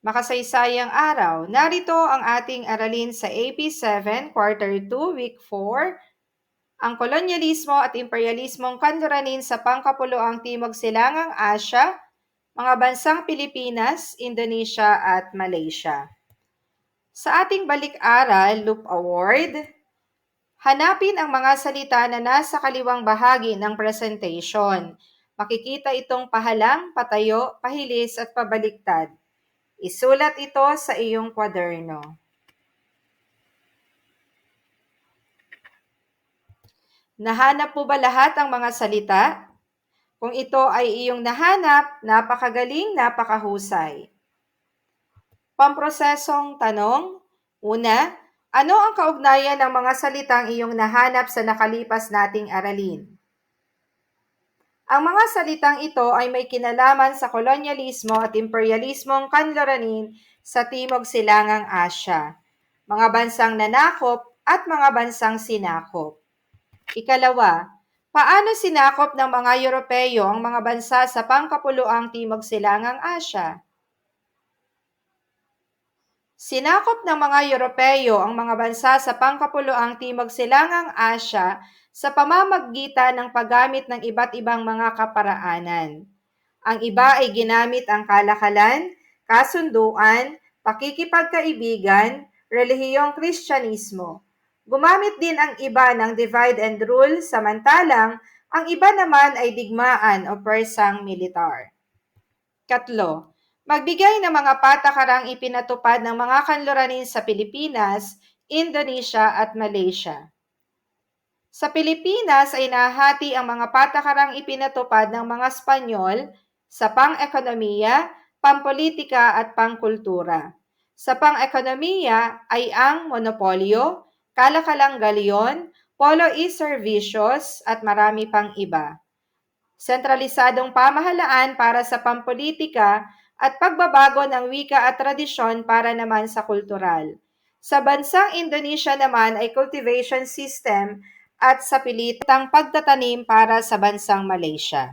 Makasaysayang araw, narito ang ating aralin sa AP7, Quarter 2, Week 4, ang kolonyalismo at imperialismong kanluranin sa pangkapuluang Timog Silangang Asya, mga bansang Pilipinas, Indonesia at Malaysia. Sa ating balik-aral, Loop Award, hanapin ang mga salita na nasa kaliwang bahagi ng presentation. Makikita itong pahalang, patayo, pahilis at pabaliktad. Isulat ito sa iyong kwaderno. Nahanap po ba lahat ang mga salita? Kung ito ay iyong nahanap, napakagaling, napakahusay. Pamprosesong tanong. Una, ano ang kaugnayan ng mga salitang iyong nahanap sa nakalipas nating aralin? Ang mga salitang ito ay may kinalaman sa kolonyalismo at imperialismong kanloranin sa Timog Silangang Asya, mga bansang nanakop at mga bansang sinakop. Ikalawa, paano sinakop ng mga Europeo ang mga bansa sa pangkapuluang Timog Silangang Asya? Sinakop ng mga Europeo ang mga bansa sa pangkapuluang Timog Silangang Asya sa pamamagitan ng paggamit ng iba't ibang mga kaparaanan. Ang iba ay ginamit ang kalakalan, kasunduan, pakikipagkaibigan, relihiyong kristyanismo. Gumamit din ang iba ng divide and rule, samantalang ang iba naman ay digmaan o persang militar. Katlo, magbigay ng mga patakarang ipinatupad ng mga kanluranin sa Pilipinas, Indonesia at Malaysia. Sa Pilipinas ay nahati ang mga patakarang ipinatupad ng mga Espanyol sa pang-ekonomiya, pampolitika at pangkultura. Sa pang-ekonomiya ay ang monopolyo, kalakalang galyon, polo e-servicios at marami pang iba. Sentralisadong pamahalaan para sa pampolitika at pagbabago ng wika at tradisyon para naman sa kultural. Sa bansang Indonesia naman ay cultivation system at sa pilitang pagtatanim para sa bansang Malaysia.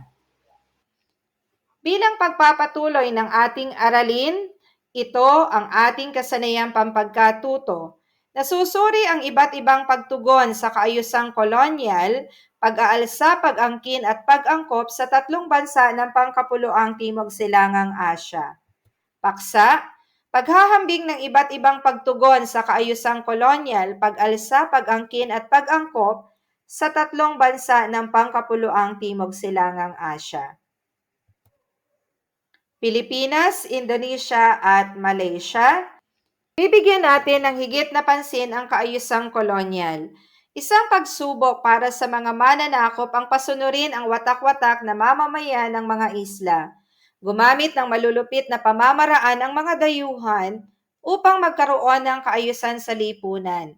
Bilang pagpapatuloy ng ating aralin, ito ang ating kasanayang pampagkatuto. Nasusuri ang iba't ibang pagtugon sa kaayusang kolonyal, pag-aalsa, pag-angkin at pag-angkop sa tatlong bansa ng pangkapuluang Timog Silangang Asya. Paksa, paghahambing ng iba't ibang pagtugon sa kaayusang kolonyal, pag-alsa, pag-angkin at pag-angkop sa tatlong bansa ng pangkapuluang Timog Silangang Asya. Pilipinas, Indonesia at Malaysia. Bibigyan natin ng higit na pansin ang kaayusang kolonyal. Isang pagsubok para sa mga mananakop ang pasunurin ang watak-watak na mamamayan ng mga isla. Gumamit ng malulupit na pamamaraan ang mga dayuhan upang magkaroon ng kaayusan sa lipunan.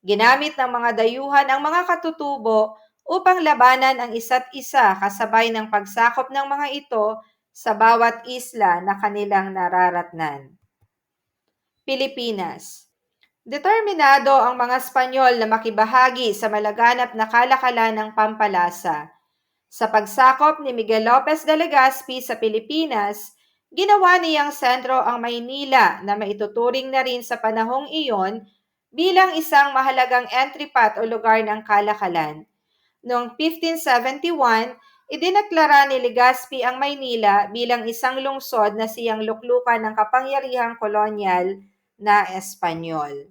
Ginamit ng mga dayuhan ang mga katutubo upang labanan ang isa't isa kasabay ng pagsakop ng mga ito sa bawat isla na kanilang nararatnan. Pilipinas Determinado ang mga Espanyol na makibahagi sa malaganap na kalakalan ng pampalasa. Sa pagsakop ni Miguel Lopez de Legazpi sa Pilipinas, ginawa niyang sentro ang Maynila na maituturing na rin sa panahong iyon bilang isang mahalagang entry path o lugar ng kalakalan. Noong 1571, idineklara ni Legazpi ang Maynila bilang isang lungsod na siyang luklukan ng kapangyarihang kolonyal na Espanyol.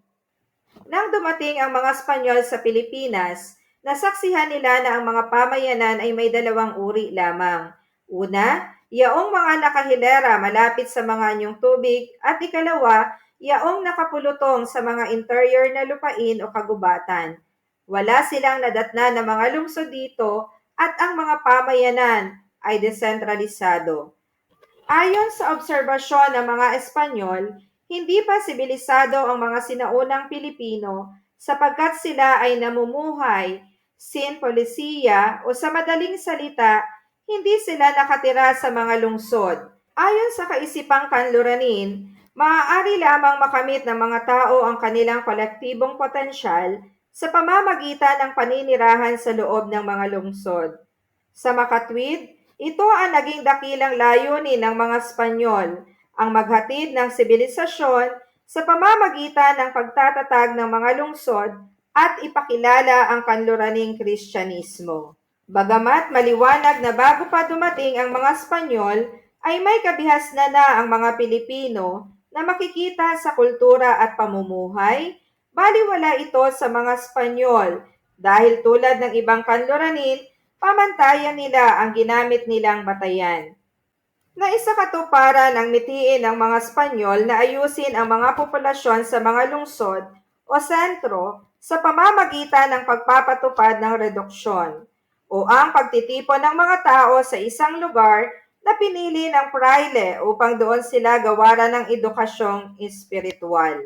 Nang dumating ang mga Espanyol sa Pilipinas, nasaksihan nila na ang mga pamayanan ay may dalawang uri lamang. Una, yaong mga nakahilera malapit sa mga anyong tubig at ikalawa, yaong nakapulutong sa mga interior na lupain o kagubatan. Wala silang nadatna na mga lungsod dito at ang mga pamayanan ay desentralisado. Ayon sa obserbasyon ng mga Espanyol, hindi pa sibilisado ang mga sinaunang Pilipino sapagkat sila ay namumuhay sin polisiya o sa madaling salita, hindi sila nakatira sa mga lungsod. Ayon sa kaisipang kanluranin, Maaari lamang makamit ng mga tao ang kanilang kolektibong potensyal sa pamamagitan ng paninirahan sa loob ng mga lungsod. Sa makatwid, ito ang naging dakilang layunin ng mga Espanyol ang maghatid ng sibilisasyon sa pamamagitan ng pagtatatag ng mga lungsod at ipakilala ang kanluraning Kristyanismo. Bagamat maliwanag na bago pa dumating ang mga Espanyol, ay may kabihasnan na ang mga Pilipino na makikita sa kultura at pamumuhay, baliwala ito sa mga Espanyol dahil tulad ng ibang kanluranin, pamantayan nila ang ginamit nilang batayan. Na isa katuparan ang mitiin ng mga Espanyol na ayusin ang mga populasyon sa mga lungsod o sentro sa pamamagitan ng pagpapatupad ng reduksyon o ang pagtitipon ng mga tao sa isang lugar na pinili ng praile upang doon sila gawaran ng edukasyong espiritual.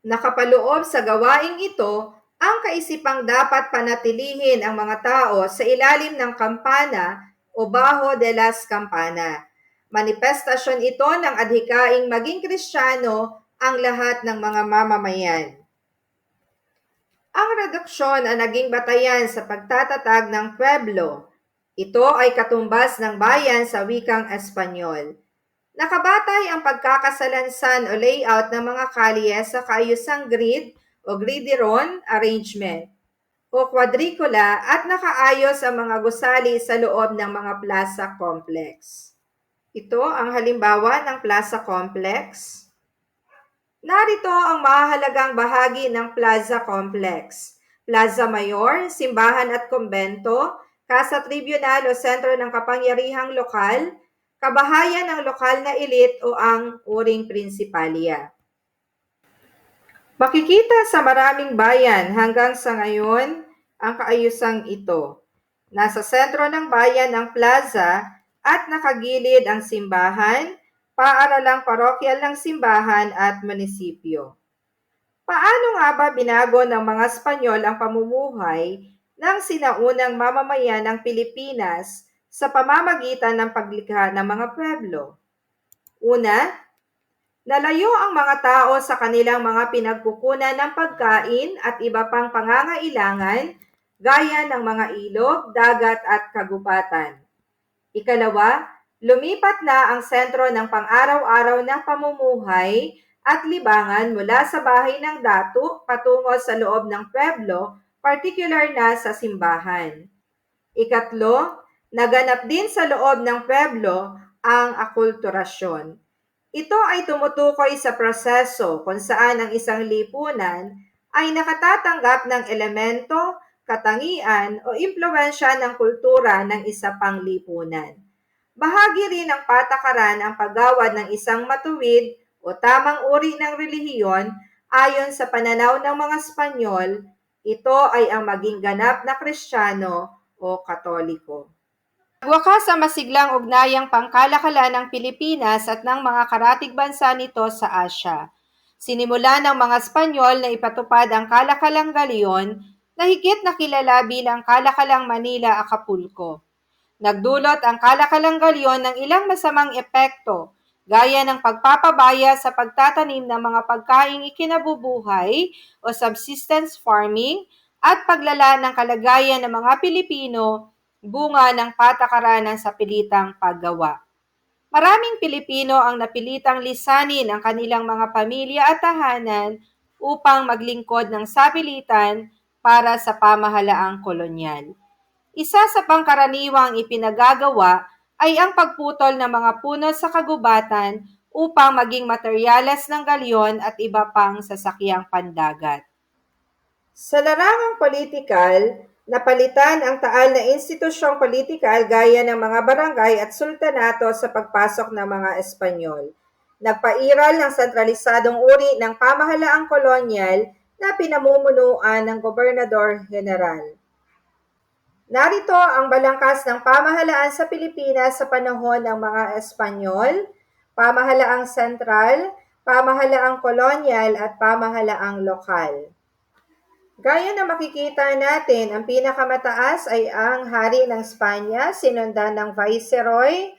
Nakapaloob sa gawaing ito ang kaisipang dapat panatilihin ang mga tao sa ilalim ng kampana o baho de las campana. Manifestasyon ito ng adhikaing maging kristyano ang lahat ng mga mamamayan. Ang reduksyon ang naging batayan sa pagtatatag ng pueblo. Ito ay katumbas ng bayan sa wikang Espanyol. Nakabatay ang pagkakasalansan o layout ng mga kalye sa kaayusang grid o gridiron arrangement o quadricula at nakaayos ang mga gusali sa loob ng mga plaza complex. Ito ang halimbawa ng plaza complex. Narito ang mahalagang bahagi ng plaza complex. Plaza Mayor, simbahan at kumbento, Casa Tribunal o sentro ng kapangyarihang lokal, kabahayan ng lokal na elite o ang uring prinsipalya. Makikita sa maraming bayan hanggang sa ngayon ang kaayusang ito. Nasa sentro ng bayan ang plaza at nakagilid ang simbahan, paaralang parokyal ng simbahan at munisipyo. Paano nga ba binago ng mga Espanyol ang pamumuhay ng sinaunang mamamayan ng Pilipinas sa pamamagitan ng paglikha ng mga pueblo. Una, nalayo ang mga tao sa kanilang mga pinagkukunan ng pagkain at iba pang pangangailangan gaya ng mga ilog, dagat at kagubatan. Ikalawa, lumipat na ang sentro ng pang-araw-araw na pamumuhay at libangan mula sa bahay ng datu patungo sa loob ng pueblo particular na sa simbahan. Ikatlo, naganap din sa loob ng pueblo ang akulturasyon. Ito ay tumutukoy sa proseso kung saan ang isang lipunan ay nakatatanggap ng elemento, katangian o impluensya ng kultura ng isa pang lipunan. Bahagi rin ng patakaran ang paggawad ng isang matuwid o tamang uri ng relihiyon ayon sa pananaw ng mga Espanyol ito ay ang maging ganap na Kristiyano o Katoliko. Nagwakas ang masiglang ugnayang pangkalakala ng Pilipinas at ng mga karatig bansa nito sa Asya. Sinimula ng mga Espanyol na ipatupad ang kalakalang galion na higit na kilala bilang kalakalang Manila Acapulco. Nagdulot ang kalakalang galyon ng ilang masamang epekto gaya ng pagpapabaya sa pagtatanim ng mga pagkaing ikinabubuhay o subsistence farming at paglala ng kalagayan ng mga Pilipino bunga ng patakaran ng sapilitang paggawa. Maraming Pilipino ang napilitang lisanin ang kanilang mga pamilya at tahanan upang maglingkod ng sapilitan para sa pamahalaang kolonyal. Isa sa pangkaraniwang ipinagagawa ay ang pagputol ng mga puno sa kagubatan upang maging materyales ng galyon at iba pang sasakyang pandagat. Sa larangang politikal, napalitan ang taal na institusyong politikal gaya ng mga barangay at sultanato sa pagpasok ng mga Espanyol. Nagpairal ng sentralisadong uri ng pamahalaang kolonyal na pinamumunuan ng Gobernador General. Narito ang balangkas ng pamahalaan sa Pilipinas sa panahon ng mga Espanyol, pamahalaang sentral, pamahalaang kolonyal at pamahalaang lokal. Gaya na makikita natin, ang pinakamataas ay ang hari ng Espanya, sinundan ng Viceroy,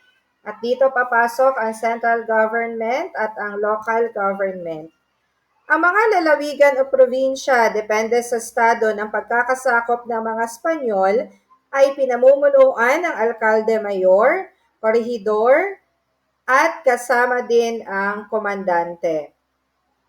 at dito papasok ang central government at ang local government. Ang mga lalawigan o probinsya, depende sa estado ng pagkakasakop ng mga Espanyol, ay pinamumunuan ng alkalde mayor, korehidor, at kasama din ang komandante.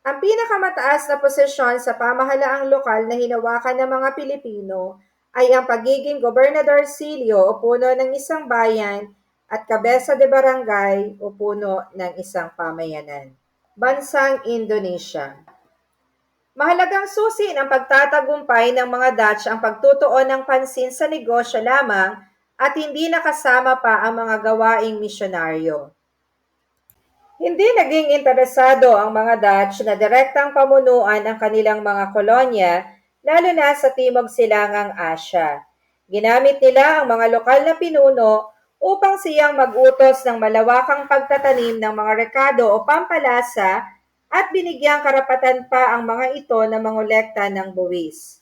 Ang pinakamataas na posisyon sa pamahalaang lokal na hinawakan ng mga Pilipino ay ang pagiging gobernador silyo o puno ng isang bayan at kabesa de barangay o puno ng isang pamayanan. Bansang Indonesia Mahalagang susi ng pagtatagumpay ng mga Dutch ang pagtutuon ng pansin sa negosyo lamang at hindi nakasama pa ang mga gawaing misyonaryo. Hindi naging interesado ang mga Dutch na direktang pamunuan ang kanilang mga kolonya, lalo na sa Timog Silangang Asya. Ginamit nila ang mga lokal na pinuno upang siyang mag-utos ng malawakang pagtatanim ng mga rekado o pampalasa at binigyang karapatan pa ang mga ito na mangolekta ng buwis.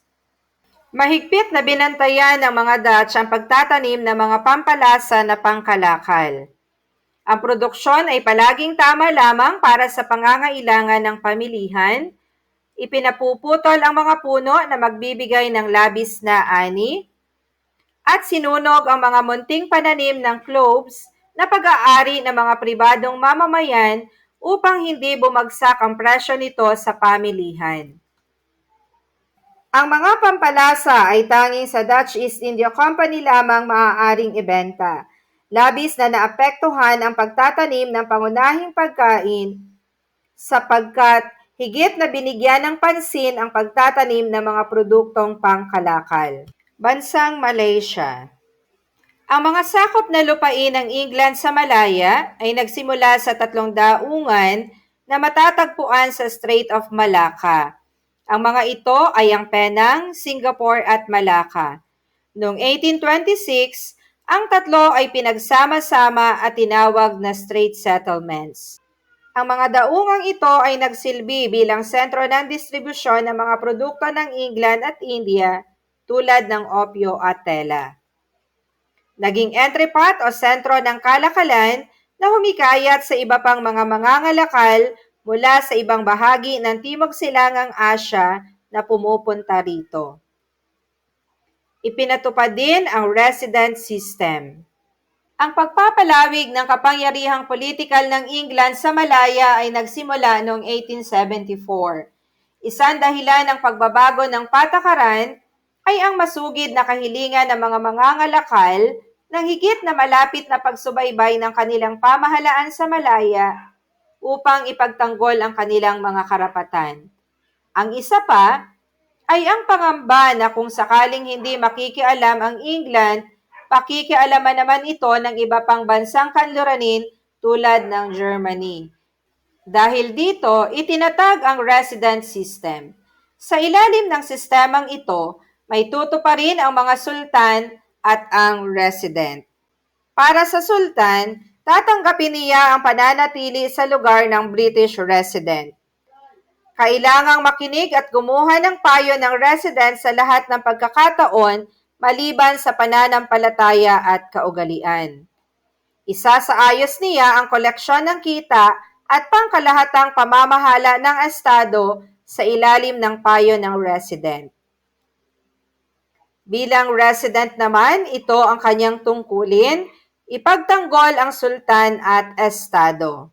Mahigpit na binantayan ng mga Dutch ang pagtatanim ng mga pampalasa na pangkalakal. Ang produksyon ay palaging tama lamang para sa pangangailangan ng pamilihan. Ipinapuputol ang mga puno na magbibigay ng labis na ani. At sinunog ang mga munting pananim ng cloves na pag-aari ng mga pribadong mamamayan upang hindi bumagsak ang presyo nito sa pamilihan. Ang mga pampalasa ay tanging sa Dutch East India Company lamang maaaring ibenta labis na naapektuhan ang pagtatanim ng pangunahing pagkain sapagkat higit na binigyan ng pansin ang pagtatanim ng mga produktong pangkalakal. Bansang Malaysia Ang mga sakop na lupain ng England sa Malaya ay nagsimula sa tatlong daungan na matatagpuan sa Strait of Malacca. Ang mga ito ay ang Penang, Singapore at Malacca. Noong 1826, ang tatlo ay pinagsama-sama at tinawag na Strait Settlements. Ang mga daungang ito ay nagsilbi bilang sentro ng distribusyon ng mga produkto ng England at India tulad ng opyo at tela. Naging entrepot o sentro ng kalakalan na humikayat sa iba pang mga mangangalakal mula sa ibang bahagi ng Timog Silangang Asya na pumupunta rito. Ipinatupad din ang resident system. Ang pagpapalawig ng kapangyarihang politikal ng England sa Malaya ay nagsimula noong 1874. Isang dahilan ng pagbabago ng patakaran ay ang masugid na kahilingan ng mga mangangalakal ng higit na malapit na pagsubaybay ng kanilang pamahalaan sa Malaya upang ipagtanggol ang kanilang mga karapatan. Ang isa pa ay ang pangamba na kung sakaling hindi makikialam ang England, pakikialaman naman ito ng iba pang bansang kanluranin tulad ng Germany. Dahil dito, itinatag ang resident system. Sa ilalim ng sistemang ito, may tuto pa rin ang mga sultan at ang resident. Para sa sultan, tatanggapin niya ang pananatili sa lugar ng British resident. Kailangang makinig at gumuha ng payo ng resident sa lahat ng pagkakataon maliban sa pananampalataya at kaugalian. Isa sa ayos niya ang koleksyon ng kita at pangkalahatang pamamahala ng estado sa ilalim ng payo ng resident. Bilang resident naman, ito ang kanyang tungkulin, ipagtanggol ang sultan at estado.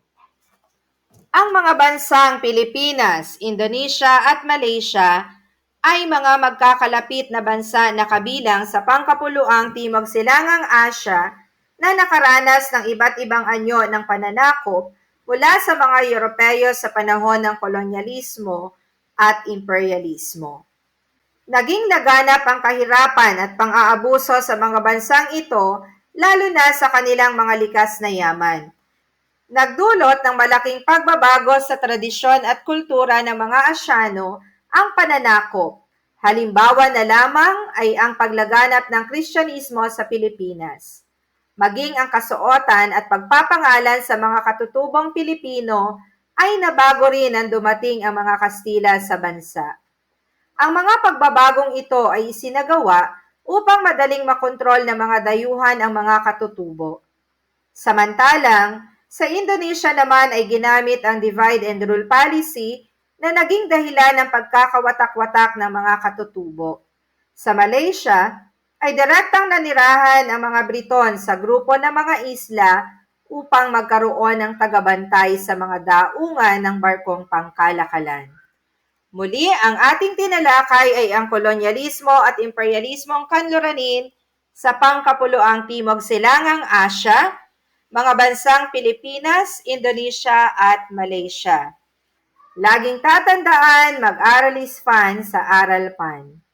Ang mga bansang Pilipinas, Indonesia at Malaysia ay mga magkakalapit na bansa na kabilang sa pangkapuluang Timog Silangang Asya na nakaranas ng iba't ibang anyo ng pananakop mula sa mga Europeo sa panahon ng kolonyalismo at imperialismo. Naging laganap ang kahirapan at pang-aabuso sa mga bansang ito lalo na sa kanilang mga likas na yaman nagdulot ng malaking pagbabago sa tradisyon at kultura ng mga Asyano ang pananakop. Halimbawa na lamang ay ang paglaganap ng Kristyanismo sa Pilipinas. Maging ang kasuotan at pagpapangalan sa mga katutubong Pilipino ay nabago rin ang dumating ang mga Kastila sa bansa. Ang mga pagbabagong ito ay isinagawa upang madaling makontrol ng mga dayuhan ang mga katutubo. Samantalang, sa Indonesia naman ay ginamit ang divide and rule policy na naging dahilan ng pagkakawatak-watak ng mga katutubo. Sa Malaysia, ay direktang nanirahan ang mga Briton sa grupo ng mga isla upang magkaroon ng tagabantay sa mga daungan ng barkong pangkalakalan. Muli, ang ating tinalakay ay ang kolonyalismo at imperialismong kanluranin sa pangkapuluang Timog Silangang Asya, mga bansang Pilipinas, Indonesia at Malaysia. Laging tatandaan, mag-aral is fun sa Aral Pan.